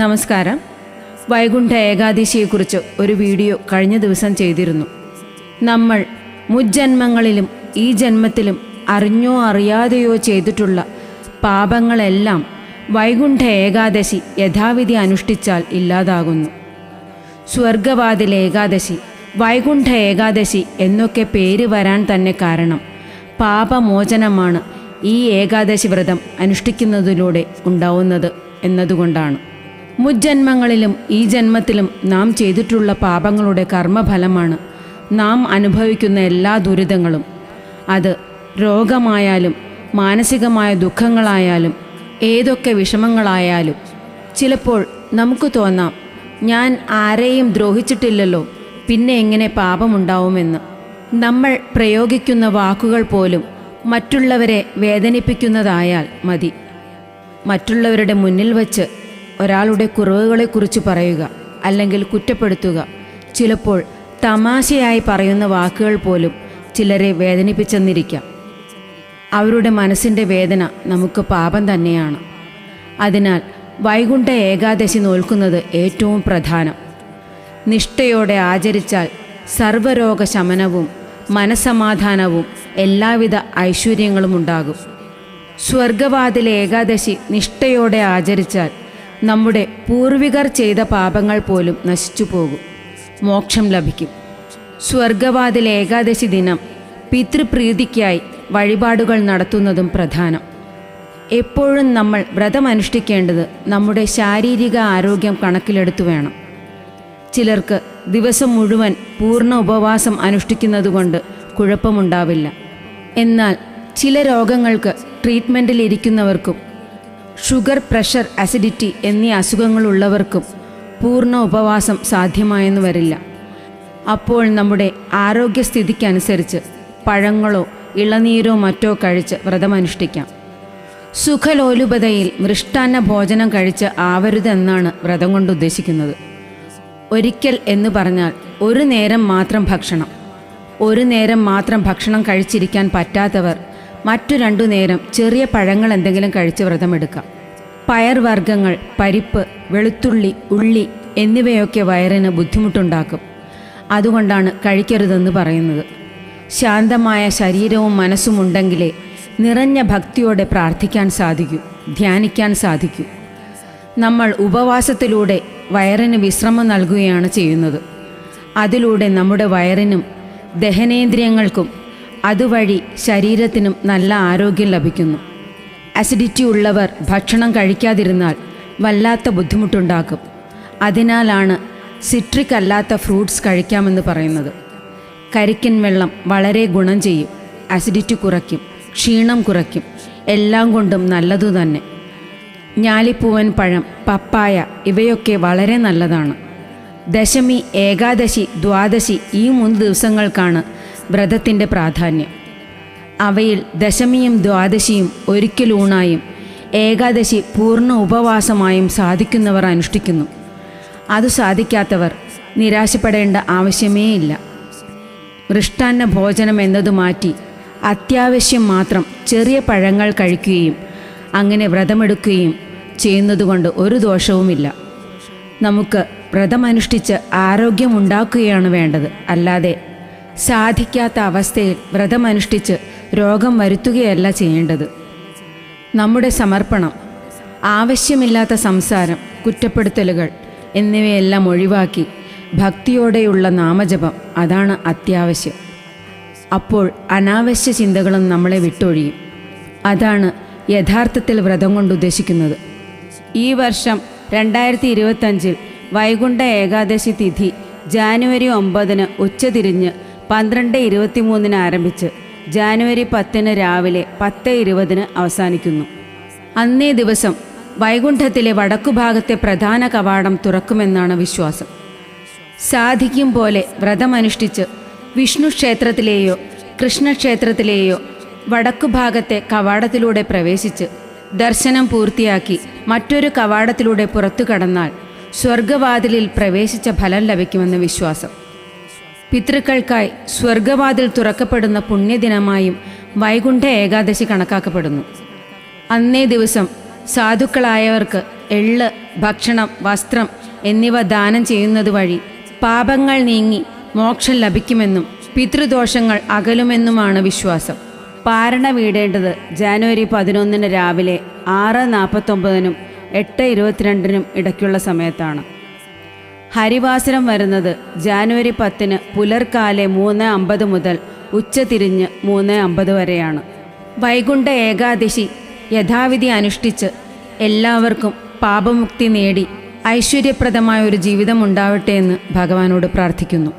നമസ്കാരം. വൈകുണ്ഠ ഏകാദശിയെക്കുറിച്ച് ഒരു വീഡിയോ കഴിഞ്ഞ ദിവസം ചെയ്തിരുന്നു. നമ്മൾ മുജ്ജന്മങ്ങളിലും ഈ ജന്മത്തിലും അറിഞ്ഞോ അറിയാതെയോ ചെയ്തിട്ടുള്ള പാപങ്ങളെല്ലാം വൈകുണ്ഠ ഏകാദശി യഥാവിധി അനുഷ്ഠിച്ചാൽ ഇല്ലാതാകുന്നു. സ്വർഗവാതിൽ ഏകാദശി വൈകുണ്ഠ ഏകാദശി എന്നൊക്കെ പേര് വരാൻ തന്നെ കാരണം പാപമോചനമാണ് ഈ ഏകാദശി വ്രതം അനുഷ്ഠിക്കുന്നതിലൂടെ ഉണ്ടാവുന്നത് എന്നതുകൊണ്ടാണ്. മുജ്ജന്മങ്ങളിലും ഈ ജന്മത്തിലും നാം ചെയ്തിട്ടുള്ള പാപങ്ങളുടെ കർമ്മഫലമാണ് നാം അനുഭവിക്കുന്ന എല്ലാ ദുരിതങ്ങളും. അത് രോഗമായാലും മാനസികമായ ദുഃഖങ്ങളായാലും ഏതൊക്കെ വിഷമങ്ങളായാലും. ചിലപ്പോൾ നമുക്ക് തോന്നാം ഞാൻ ആരെയും ദ്രോഹിച്ചിട്ടില്ലല്ലോ പിന്നെ എങ്ങനെ പാപമുണ്ടാവുമെന്ന്. നമ്മൾ പ്രയോഗിക്കുന്ന വാക്കുകൾ പോലും മറ്റുള്ളവരെ വേദനിപ്പിക്കുന്നതായാൽ മതി. മറ്റുള്ളവരുടെ മുന്നിൽ വച്ച് ഒരാളുടെ കുറവുകളെക്കുറിച്ച് പറയുക അല്ലെങ്കിൽ കുറ്റപ്പെടുത്തുക. ചിലപ്പോൾ തമാശയായി പറയുന്ന വാക്കുകൾ പോലും ചിലരെ വേദനിപ്പിച്ചെന്നിരിക്കാം. അവരുടെ മനസ്സിന്റെ വേദന നമുക്ക് പാപം തന്നെയാണ്. അതിനാൽ വൈകുണ്ഠ ഏകാദശി നോൽക്കുന്നത് ഏറ്റവും പ്രധാനം. നിഷ്ഠയോടെ ആചരിച്ചാൽ സർവരോഗ ശമനവും മനസമാധാനവും എല്ലാവിധ ഐശ്വര്യങ്ങളും ഉണ്ടാകും. സ്വർഗവാതിലെ ഏകാദശി നിഷ്ഠയോടെ ആചരിച്ചാൽ നമ്മുടെ പൂർവികർ ചെയ്ത പാപങ്ങൾ പോലും നശിച്ചു പോകും. മോക്ഷം ലഭിക്കും. സ്വർഗവാതിൽ ഏകാദശി ദിനം പിതൃപ്രീതിക്കായി വഴിപാടുകൾ നടത്തുന്നതും പ്രധാനം. എപ്പോഴും നമ്മൾ വ്രതമനുഷ്ഠിക്കേണ്ടത് നമ്മുടെ ശാരീരിക ആരോഗ്യം കണക്കിലെടുത്തു വേണം. ചിലർക്ക് ദിവസം മുഴുവൻ പൂർണ ഉപവാസം അനുഷ്ഠിക്കുന്നതുകൊണ്ട് കുഴപ്പമുണ്ടാവില്ല. എന്നാൽ ചില രോഗങ്ങൾക്ക് ട്രീറ്റ്മെന്റിൽ ഇരിക്കുന്നവർക്കും ഷുഗർ പ്രഷർ അസിഡിറ്റി എന്നീ അസുഖങ്ങളുള്ളവർക്കും പൂർണ ഉപവാസം സാധ്യമായെന്ന് വരില്ല. അപ്പോൾ നമ്മുടെ ആരോഗ്യസ്ഥിതിക്കനുസരിച്ച് പഴങ്ങളോ ഇളനീരോ മറ്റോ കഴിച്ച് വ്രതമനുഷ്ഠിക്കാം. സുഖലോലുപതയിൽ മൃഷ്ടാന്ന ഭോജനം കഴിച്ച് ആവരുതെന്നാണ് വ്രതം കൊണ്ട് ഉദ്ദേശിക്കുന്നത്. ഒരിക്കൽ എന്ന് പറഞ്ഞാൽ ഒരു നേരം മാത്രം ഭക്ഷണം. ഒരു നേരം മാത്രം ഭക്ഷണം കഴിച്ചിരിക്കാൻ പറ്റാത്തവർ മറ്റു രണ്ടു നേരം ചെറിയ പഴങ്ങൾ എന്തെങ്കിലും കഴിച്ച് വ്രതമെടുക്കാം പയർവർഗങ്ങൾ പരിപ്പ് വെളുത്തുള്ളി ഉള്ളി എന്നിവയൊക്കെ വയറിന് ബുദ്ധിമുട്ടുണ്ടാക്കും. അതുകൊണ്ടാണ് കഴിക്കരുതെന്ന് പറയുന്നത്. ശാന്തമായ ശരീരവും മനസ്സും ഉണ്ടെങ്കിലേ നിറഞ്ഞ ഭക്തിയോടെ പ്രാർത്ഥിക്കാൻ സാധിക്കൂ ധ്യാനിക്കാൻ സാധിക്കൂ. നമ്മൾ ഉപവാസത്തിലൂടെ വയറിന് വിശ്രമം നൽകുകയാണ് ചെയ്യുന്നത്. അതിലൂടെ നമ്മുടെ വയറിനും ദഹനേന്ദ്രിയങ്ങൾക്കും അതുവഴി ശരീരത്തിനും നല്ല ആരോഗ്യം ലഭിക്കുന്നു. അസിഡിറ്റി ഉള്ളവർ ഭക്ഷണം കഴിക്കാതിരുന്നാൽ വല്ലാത്ത ബുദ്ധിമുട്ടുണ്ടാക്കും. അതിനാലാണ് സിട്രിക് അല്ലാത്ത ഫ്രൂട്ട്സ് കഴിക്കാമെന്ന് പറയുന്നത്. കരിക്കൻ വെള്ളം വളരെ ഗുണം ചെയ്യും. അസിഡിറ്റി കുറയ്ക്കും ക്ഷീണം കുറയ്ക്കും. എല്ലാം കൊണ്ടും നല്ലതു തന്നെ. ഞാലിപ്പൂവൻ പഴം പപ്പായ ഇവയൊക്കെ വളരെ നല്ലതാണ്. ദശമി ഏകാദശി ദ്വാദശി ഈ മൂന്ന് ദിവസങ്ങൾക്കാണ് വ്രതത്തിന്റെ പ്രാധാന്യം. അവയിൽ ദശമിയും ദ്വാദശിയും ഒരിക്കലൂണായും ഏകാദശി പൂർണ ഉപവാസമായും സാധിക്കുന്നവർ അനുഷ്ഠിക്കുന്നു. അത് സാധിക്കാത്തവർ നിരാശപ്പെടേണ്ട ആവശ്യമേയില്ല. മൃഷ്ടാന്ന ഭോജനം എന്നത് മാറ്റി അത്യാവശ്യം മാത്രം ചെറിയ പഴങ്ങൾ കഴിക്കുകയും അങ്ങനെ വ്രതമെടുക്കുകയും ചെയ്യുന്നതുകൊണ്ട് ഒരു ദോഷവുമില്ല. നമുക്ക് വ്രതമനുഷ്ഠിച്ച് ആരോഗ്യമുണ്ടാക്കുകയാണ് വേണ്ടത്. അല്ലാതെ സാധിക്കാത്ത അവസ്ഥയിൽ വ്രതമനുഷ്ഠിച്ച് രോഗം വരുത്തുകയല്ല ചെയ്യേണ്ടത്. നമ്മുടെ സമർപ്പണം ആവശ്യമില്ലാത്ത സംസാരം കുറ്റപ്പെടുത്തലുകൾ എന്നിവയെല്ലാം ഒഴിവാക്കി ഭക്തിയോടെയുള്ള നാമജപം അതാണ് അത്യാവശ്യം. അപ്പോൾ അനാവശ്യ ചിന്തകളും നമ്മളെ വിട്ടൊഴിയും. അതാണ് യഥാർത്ഥത്തിൽ വ്രതം കൊണ്ട് ഉദ്ദേശിക്കുന്നത്. ഈ വർഷം രണ്ടായിരത്തി ഇരുപത്തഞ്ചിൽ വൈകുണ്ഠ ഏകാദശി തിഥി ജാനുവരി ഒമ്പതിന് ഉച്ചതിരിഞ്ഞ് പന്ത്രണ്ട് ഇരുപത്തിമൂന്നിന് ആരംഭിച്ച് ജാനുവരി പത്തിന് രാവിലെ പത്ത് ഇരുപതിന് അവസാനിക്കുന്നു. അന്നേ ദിവസം വൈകുണ്ഠത്തിലെ വടക്കുഭാഗത്തെ പ്രധാന കവാടം തുറക്കുമെന്നാണ് വിശ്വാസം. സാധിക്കും പോലെ വ്രതമനുഷ്ഠിച്ച് വിഷ്ണു ക്ഷേത്രത്തിലെയോ കൃഷ്ണക്ഷേത്രത്തിലെയോ വടക്കുഭാഗത്തെ കവാടത്തിലൂടെ പ്രവേശിച്ച് ദർശനം പൂർത്തിയാക്കി മറ്റൊരു കവാടത്തിലൂടെ പുറത്തു കടന്നാൽ സ്വർഗവാതിലിൽ പ്രവേശിച്ച ഫലം ലഭിക്കുമെന്ന് വിശ്വാസം. പിതൃക്കൾക്കായി സ്വർഗവാതിൽ തുറക്കപ്പെടുന്ന പുണ്യദിനമായും വൈകുണ്ഠ ഏകാദശി കണക്കാക്കപ്പെടുന്നു. അന്നേ ദിവസം സാധുക്കളായവർക്ക് എള്ള് ഭക്ഷണം വസ്ത്രം എന്നിവ ദാനം ചെയ്യുന്നത് വഴി പാപങ്ങൾ നീങ്ങി മോക്ഷം ലഭിക്കുമെന്നും പിതൃദോഷങ്ങൾ അകലുമെന്നുമാണ് വിശ്വാസം. പാരണ വീടേണ്ടത് ജാനുവരി പതിനൊന്നിന് രാവിലെ ആറ് നാൽപ്പത്തൊമ്പതിനും എട്ട് ഇരുപത്തിരണ്ടിനും ഇടയ്ക്കുള്ള സമയത്താണ്. ഹരിവാസരം വരുന്നത് ജാനുവരി പത്തിന് പുലർക്കാലെ മൂന്ന് അമ്പത് മുതൽ ഉച്ചതിരിഞ്ഞ് മൂന്ന് അമ്പത് വരെയാണ്. വൈകുണ്ഠ ഏകാദശി യഥാവിധി അനുഷ്ഠിച്ച് എല്ലാവർക്കും പാപമുക്തി നേടി ഐശ്വര്യപ്രദമായ ഒരു ജീവിതം ഉണ്ടാവട്ടെ എന്ന് ഭഗവാനോട് പ്രാർത്ഥിക്കുന്നു.